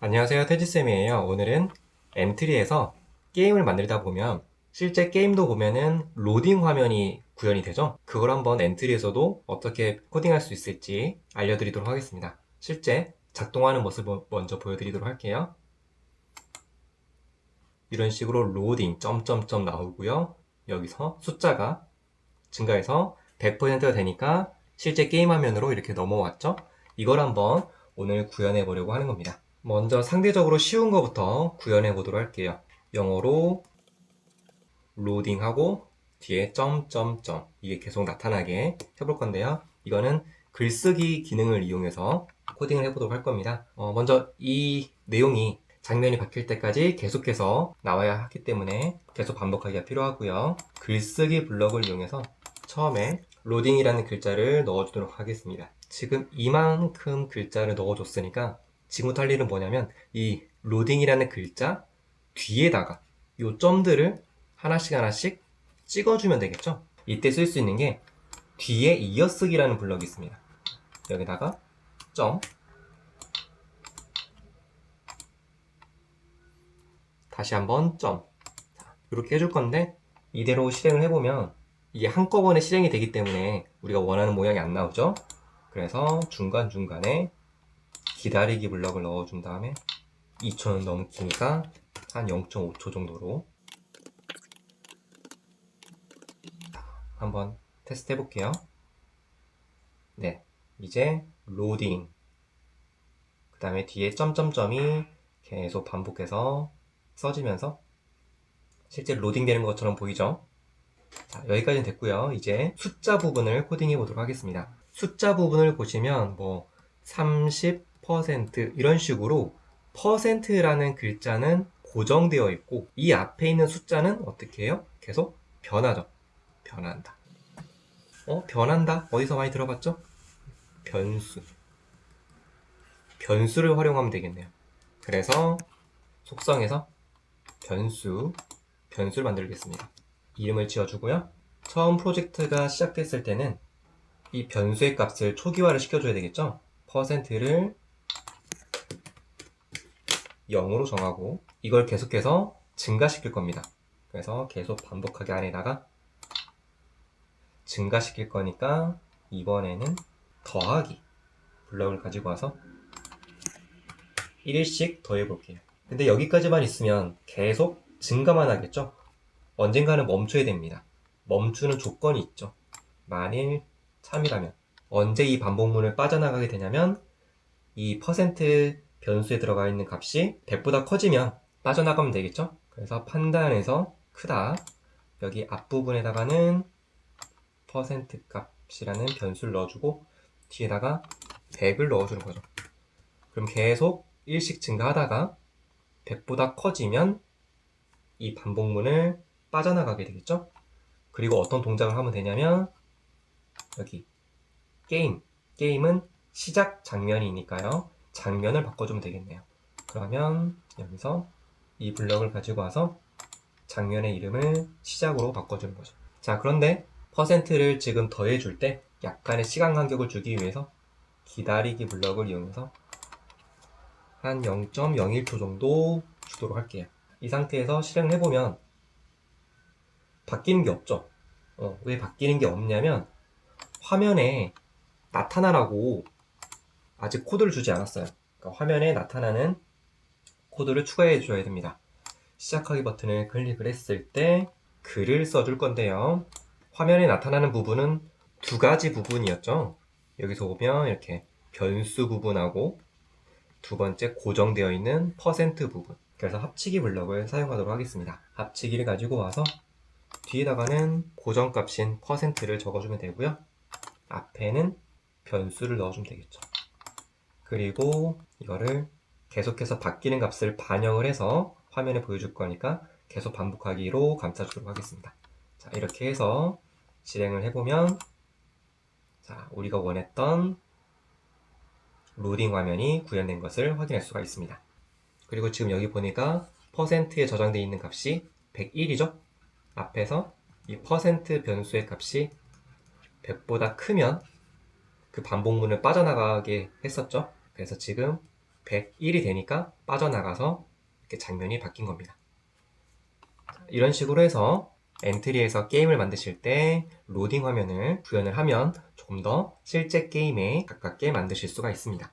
안녕하세요 태지쌤이에요. 오늘은 M3에서 게임을 만들다 보면 실제 게임도 보면은 로딩 화면이 구현이 되죠? 그걸 한번 M3에서도 어떻게 코딩할 수 있을지 알려드리도록 하겠습니다. 실제 작동하는 모습을 먼저 보여드리도록 할게요 이런 식으로 로딩 점점점 나오고요 여기서 숫자가 증가해서 100%가 되니까 실제 게임 화면으로 이렇게 넘어왔죠 이걸 한번 오늘 구현해 보려고 하는 겁니다 먼저 상대적으로 쉬운 것부터 구현해 보도록 할게요. 영어로 로딩하고 뒤에 점점점 이게 계속 나타나게 해볼 건데요. 이거는 글쓰기 기능을 이용해서 코딩을 해보도록 할 겁니다. 어, 먼저 이 내용이 장면이 바뀔 때까지 계속해서 나와야 하기 때문에 계속 반복하기가 필요하고요. 글쓰기 블럭을 이용해서 처음에 로딩이라는 글자를 넣어주도록 하겠습니다. 지금 이만큼 글자를 넣어줬으니까 지금부터 할 일은 뭐냐면 이 로딩이라는 글자 뒤에다가 요 점들을 하나씩 하나씩 찍어주면 되겠죠? 이때 쓸 수 있는 게 뒤에 이어쓰기라는 블럭이 있습니다. 여기다가 점 다시 한번 점 자, 이렇게 해줄 건데 이대로 실행을 해보면 이게 한꺼번에 실행이 되기 때문에 우리가 원하는 모양이 안 나오죠? 그래서 중간중간에 기다리기 블럭을 넣어준 다음에 2초는 너무 기니까 한 0.5초 정도로 한번 테스트 해볼게요. 네, 이제 로딩 그 다음에 뒤에 점점점이 계속 반복해서 써지면서 실제 로딩 되는 것처럼 보이죠? 자, 여기까지는 됐고요. 이제 숫자 부분을 코딩해 보도록 하겠습니다. 숫자 부분을 보시면 뭐 30, 퍼센트 이런 식으로 퍼센트라는 글자는 고정되어 있고 이 앞에 있는 숫자는 어떻게 해요? 계속 변하죠. 변한다. 어? 변한다? 어디서 많이 들어봤죠? 변수. 변수를 활용하면 되겠네요. 그래서 속성에서 변수, 변수를 만들겠습니다. 이름을 지어주고요. 처음 프로젝트가 시작됐을 때는 이 변수의 값을 초기화를 시켜줘야 되겠죠? 퍼센트를 0으로 정하고 이걸 계속해서 증가시킬 겁니다. 그래서 계속 반복하게 안에다가 증가시킬 거니까 이번에는 더하기 블럭을 가지고 와서 1씩 더해 볼게요. 근데 여기까지만 있으면 계속 증가만 하겠죠? 언젠가는 멈춰야 됩니다. 멈추는 조건이 있죠. 만일 참이라면 언제 이 반복문을 빠져나가게 되냐면 이 퍼센트 변수에 들어가 있는 값이 100보다 커지면 빠져나가면 되겠죠? 그래서 판단해서 크다. 여기 앞부분에다가는 퍼센트 값이라는 변수를 넣어주고 뒤에다가 100을 넣어주는 거죠. 그럼 계속 1씩 증가하다가 100보다 커지면 이 반복문을 빠져나가게 되겠죠? 그리고 어떤 동작을 하면 되냐면 여기 게임 게임은 시작 장면이니까요. 장면을 바꿔주면 되겠네요. 그러면 여기서 이 블럭을 가지고 와서 장면의 이름을 시작으로 바꿔주는 거죠. 자, 그런데 퍼센트를 지금 더해줄 때 약간의 시간 간격을 주기 위해서 기다리기 블럭을 이용해서 한 0.01초 정도 주도록 할게요. 이 상태에서 실행을 해보면 바뀌는 게 없죠. 어, 왜 바뀌는 게 없냐면 화면에 나타나라고 아직 코드를 주지 않았어요. 그러니까 화면에 나타나는 코드를 추가해 줘야 됩니다. 시작하기 버튼을 클릭을 했을 때 글을 써줄 건데요. 화면에 나타나는 부분은 두 가지 부분이었죠. 여기서 보면 이렇게 변수 부분하고 두 번째 고정되어 있는 퍼센트 부분. 그래서 합치기 블럭을 사용하도록 하겠습니다. 합치기를 가지고 와서 뒤에다가는 고정값인 퍼센트를 적어주면 되고요. 앞에는 변수를 넣어주면 되겠죠. 그리고 이거를 계속해서 바뀌는 값을 반영을 해서 화면에 보여줄 거니까 계속 반복하기로 감싸주도록 하겠습니다. 자, 이렇게 해서 실행을 해보면 자, 우리가 원했던 로딩 화면이 구현된 것을 확인할 수가 있습니다. 그리고 지금 여기 보니까 퍼센트에 저장되어 있는 값이 101이죠? 앞에서 이 퍼센트 변수의 값이 100보다 크면 그 반복문을 빠져나가게 했었죠? 그래서 지금 101이 되니까 빠져나가서 이렇게 장면이 바뀐 겁니다. 이런 식으로 해서 엔트리에서 게임을 만드실 때 로딩 화면을 구현을 하면 조금 더 실제 게임에 가깝게 만드실 수가 있습니다.